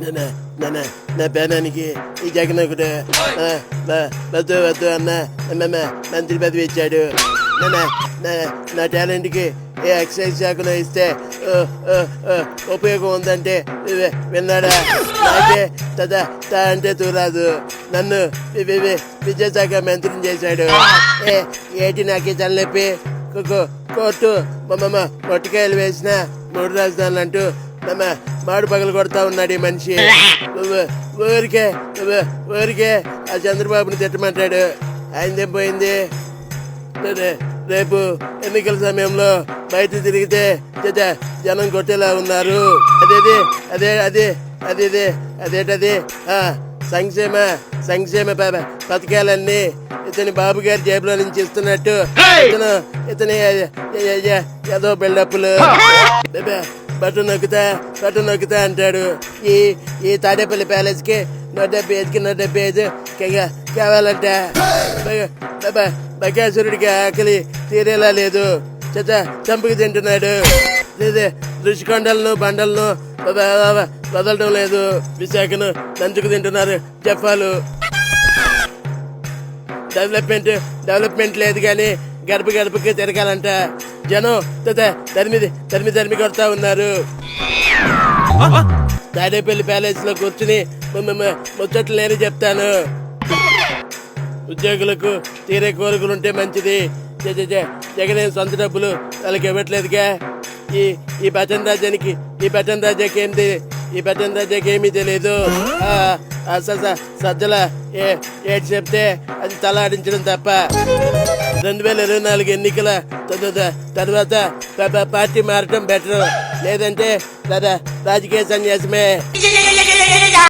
నాన్న నాన్న నా పేనానికి ఈ జగన్ ఒకడు ఆ, వద్దు వద్దు అన్న అమ్మమ్మ మంత్రి పదవి ఇచ్చాడు నాన్న నా నా టాలెంట్కి ఏ ఎక్సైజ్ శాఖలో ఇస్తే ఉపయోగం ఉందంటే వి- విన్నాడా నాకే తద తా అంటే తూరాదు నన్ను వి- విద్యాశాఖ మంత్రిని చేశాడు ఏ ఏటి నాకే తలనొప్పి కో- కోర్టు మమ్మమ్మ మొట్టకాయలు వేసిన మూడు రాజధానులు అంటూ మమ్మ మాడు పగలు కొడతా ఉన్నాడు ఈ మనిషి. ఊరికే ఊరికే ఆ చంద్రబాబుని తిట్టమంటాడు. ఆయనదేం పోయింది? రేపు ఎన్నికల సమయంలో బయట తిరిగితే జత జనం కొట్టేలా ఉన్నారు. అదేది అదే అదే అదేది అదేటది? ఆ, సంక్షేమ సంక్షేమ పథకాలన్నీ ఇతని బాబు గారి జేబులో నుంచి ఇస్తున్నట్టు. ఇతను ఇతని ఏదో బిల్డప్లు. బట్టలు నొక్కుతా బట్టు నొక్కుతా అంటాడు. ఈ ఈ తాడేపల్లి ప్యాలెస్కి నూట డెబ్బై ఐదుకి నూట డెబ్బై ఐదు కా- కావాలంట. బకాసురుడికి ఆకలి తీరేలా లేదు. చచ్చ చంపుకు తింటున్నాడు. లేదే రుషికొండలను బండలను వదలడం లేదు. విశాఖను దంచుకు తింటున్నారు చెప్పాలు డెవలప్మెంట్ డెవలప్మెంట్ లేదు కానీ గడప గడపకి తిరగాలంట. జనం తరిమి తరిమి కొడతా ఉన్నారు. తాడేపల్లి ప్యాలెస్లో కూర్చుని ముచ్చట్లు నేను చెప్తాను. ఉద్యోగులకు తీరే కోరికలు ఉంటే మంచిది. జ- జగనే సొంత డబ్బులు వాళ్ళకి ఇవ్వట్లేదుగా. ఈ ఈ పట్టణ రాజ్యానికి ఈ పట్టణ రాజ్యాకి ఏం ఈ పట్టణ రాజ్యాకి ఏమీ తెలియదు ఆ, ఆ సజ్జల ఏ ఏటి చెప్తే అది తల ఆడించడం తప్ప. రెండు వేల ఇరవై నాలుగు ఎన్నికల తర్వాత పార్టీ మారటం బెటర్. లేదంటే రాజకీయ సన్యాసమే.